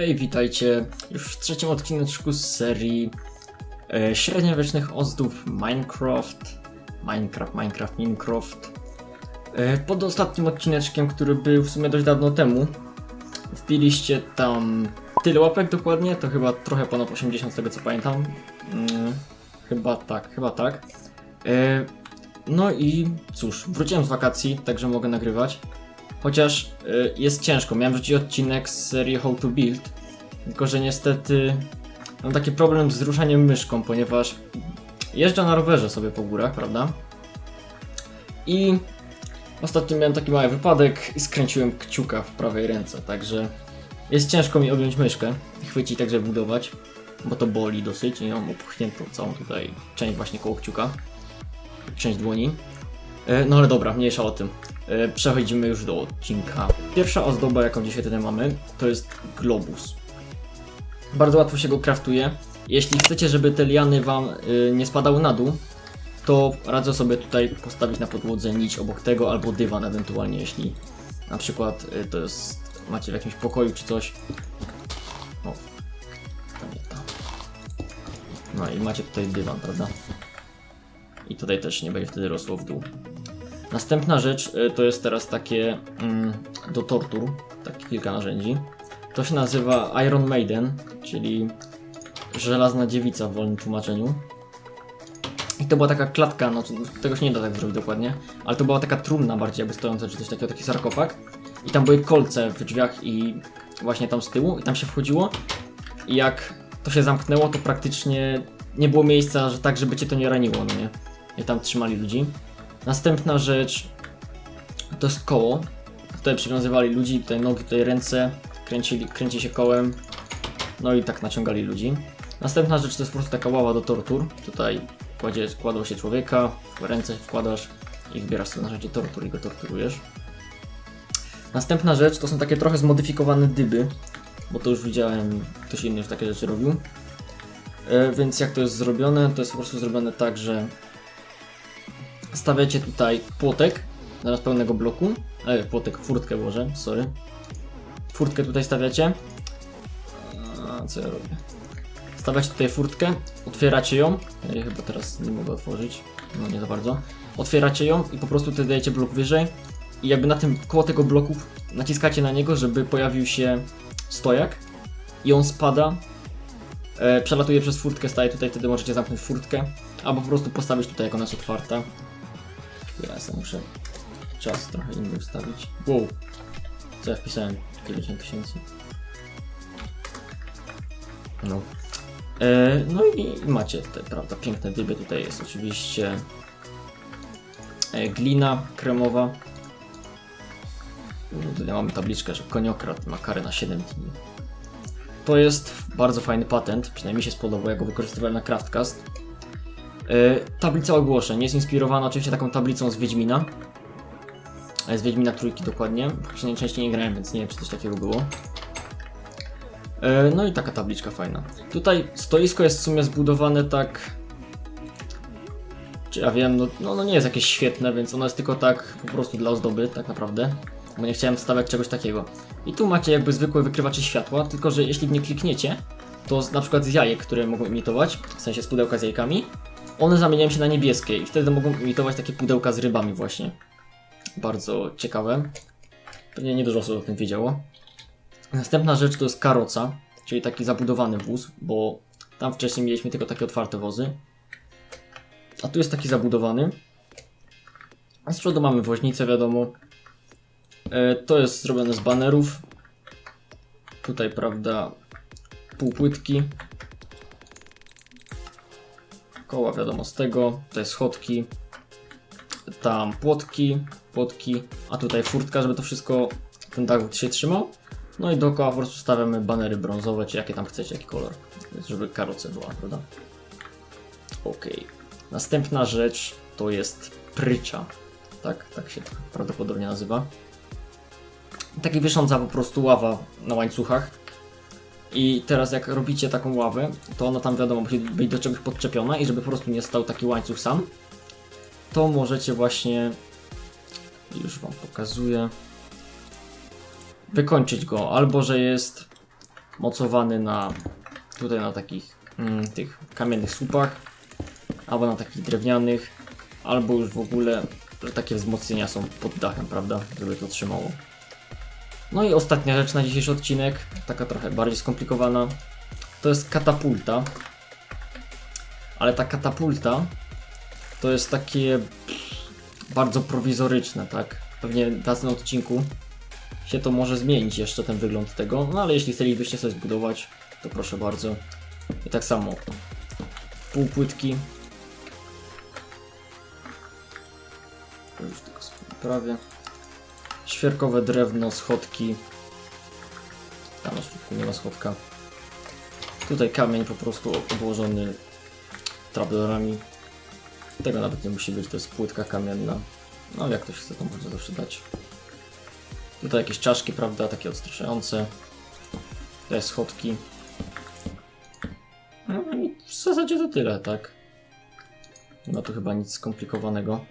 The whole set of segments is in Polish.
Hej, witajcie już w trzecim odcineczku z serii e, średniowiecznych ozdób Minecraft. Minecraft, Minecraft, Minecraft. E, pod ostatnim odcineczkiem, który był w sumie dość dawno temu, wbiliście tam tyle łapek dokładnie, to chyba trochę ponad 80 z tego co pamiętam. Mm, chyba tak, chyba tak. E, no i cóż, wróciłem z wakacji, także mogę nagrywać. Chociaż y, jest ciężko. Miałem wrzucić odcinek z serii How to Build, tylko że niestety mam taki problem z ruszaniem myszką, ponieważ jeżdżę na rowerze sobie po górach, prawda? I ostatnio miałem taki mały wypadek i skręciłem kciuka w prawej ręce, także jest ciężko mi objąć myszkę chwycić tak, żeby budować, bo to boli dosyć i mam opchniętą całą tutaj część właśnie koło kciuka, część dłoni. E, No ale dobra, mniejsza o tym. E, Przechodzimy już do odcinka. Pierwsza ozdoba, jaką dzisiaj tutaj mamy, to jest globus. Bardzo łatwo się go kraftuje. Jeśli chcecie, żeby te liany wam y, nie spadały na dół, to radzę sobie tutaj postawić na podłodze nić obok tego, albo dywan ewentualnie, jeśli na przykład to jest, macie w jakimś pokoju czy coś. No i macie tutaj dywan, prawda? I tutaj też nie będzie wtedy rosło w dół. Następna rzecz y, to jest teraz takie mm, do tortur, takie kilka narzędzi. To się nazywa Iron Maiden, czyli żelazna dziewica w wolnym tłumaczeniu. I to była taka klatka, no tego się nie da tak zrobić dokładnie, ale to była taka trumna bardziej jakby stojąca, czy coś takiego, taki sarkofag. I tam były kolce w drzwiach i właśnie tam z tyłu i tam się wchodziło. I jak to się zamknęło, to praktycznie nie było miejsca, że tak, żeby cię to nie raniło, no nie? I tam trzymali ludzi. Następna rzecz to jest koło. Tutaj przywiązywali ludzi, tutaj nogi, tutaj ręce, kręcili, kręci się kołem, no i tak naciągali ludzi. Następna rzecz to jest po prostu taka ława do tortur. Tutaj kładzie, kładło się człowieka, w ręce wkładasz i wybierasz sobie narzędzie tortur i go torturujesz. Następna rzecz to są takie trochę zmodyfikowane dyby, bo to już widziałem, ktoś inny już takie rzeczy robił. E, więc jak to jest zrobione, to jest po prostu zrobione tak, że stawiacie tutaj płotek zamiast pełnego bloku. E, płotek, furtkę może, sorry. Furtkę tutaj stawiacie. A, co ja robię? Stawiacie tutaj furtkę, otwieracie ją. Ja chyba teraz nie mogę otworzyć. No nie za bardzo. Otwieracie ją i po prostu tutaj dajecie blok wyżej. I jakby na tym koło tego bloku naciskacie na niego, żeby pojawił się stojak. I on spada. E, przelatuje przez furtkę, staje tutaj, wtedy możecie zamknąć furtkę. Albo po prostu postawić tutaj, jak ona jest otwarta. Ja sobie muszę czas trochę inny ustawić. Wow. Co ja wpisałem? 90 tysięcy. No. E, no i macie te, prawda, piękne dyby. Tutaj jest oczywiście e, glina kremowa. Tutaj mamy tabliczkę, że koniokrat ma karę na 7 dni. To jest bardzo fajny patent, przynajmniej się spodobał, ja go wykorzystywałem na Craftcast. E, tablica ogłoszeń jest inspirowana oczywiście taką tablicą z Wiedźmina. E, Z Wiedźmina trójki dokładnie. Przynajmniej częściej nie grałem, więc nie wiem, czy coś takiego było. E, No i taka tabliczka fajna. Tutaj stoisko jest w sumie zbudowane tak. Czy ja wiem, no, no, no nie jest jakieś świetne, więc ono jest tylko tak po prostu dla ozdoby, tak naprawdę. Bo nie chciałem stawiać czegoś takiego. I tu macie jakby zwykłe wykrywacze światła, tylko że jeśli w nie klikniecie, to na przykład z jajek, które mogą imitować, w sensie z pudełka z jajkami, one zamieniają się na niebieskie i wtedy mogą imitować takie pudełka z rybami właśnie. Bardzo ciekawe. Pewnie nie dużo osób o tym wiedziało. Następna rzecz to jest karoca, czyli taki zabudowany wóz, bo tam wcześniej mieliśmy tylko takie otwarte wozy. A tu jest taki zabudowany. A z przodu mamy woźnicę, wiadomo. E, to jest zrobione z banerów. Tutaj, prawda, półpłytki. Koła, wiadomo, z tego. Tutaj schodki. Tam płotki, płotki, a tutaj furtka, żeby to wszystko, ten dach się trzymał. No i dookoła po prostu stawiamy banery brązowe, czy jakie tam chcecie, jaki kolor, żeby karoce była, prawda? Okej. Następna rzecz to jest prycza. Tak, tak się prawdopodobnie nazywa. Taki wisząca po prostu ława na łańcuchach. I teraz jak robicie taką ławę, to ona tam wiadomo musi być do czegoś podczepiona i żeby po prostu nie stał taki łańcuch sam, to możecie właśnie, już wam pokazuję, wykończyć go, albo że jest mocowany na tutaj na takich mm, tych kamiennych słupach, albo na takich drewnianych, albo już w ogóle, że takie wzmocnienia są pod dachem, prawda, żeby to trzymało. No i ostatnia rzecz na dzisiejszy odcinek, taka trochę bardziej skomplikowana, to jest katapulta. Ale ta katapulta to jest takie bardzo prowizoryczne, tak? Pewnie w następnym odcinku się to może zmienić jeszcze ten wygląd tego, no ale jeśli chcielibyście sobie zbudować, to proszę bardzo. I tak samo półpłytki. Już tylko sobie prawie. Świerkowe drewno, schodki. Tam środku nie ma schodka. Tutaj kamień po prostu obłożony trapdorami. Tego nawet nie musi być, to jest płytka kamienna. No jak ktoś chce, to może zawsze dać. Tutaj jakieś czaszki, prawda, takie odstraszające. Tutaj schodki. No i w zasadzie to tyle, tak? Ma tu chyba nic skomplikowanego.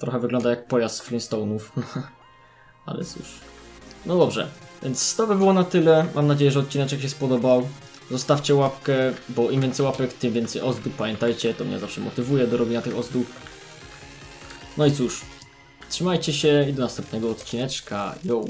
Trochę wygląda jak pojazd Flintstone'ów. Ale cóż. No dobrze, więc to by było na tyle. Mam nadzieję, że odcineczek się spodobał. Zostawcie łapkę, bo im więcej łapek, tym więcej ozdób. Pamiętajcie, to mnie zawsze motywuje do robienia tych ozdób. No i cóż, trzymajcie się i do następnego odcineczka. Yo!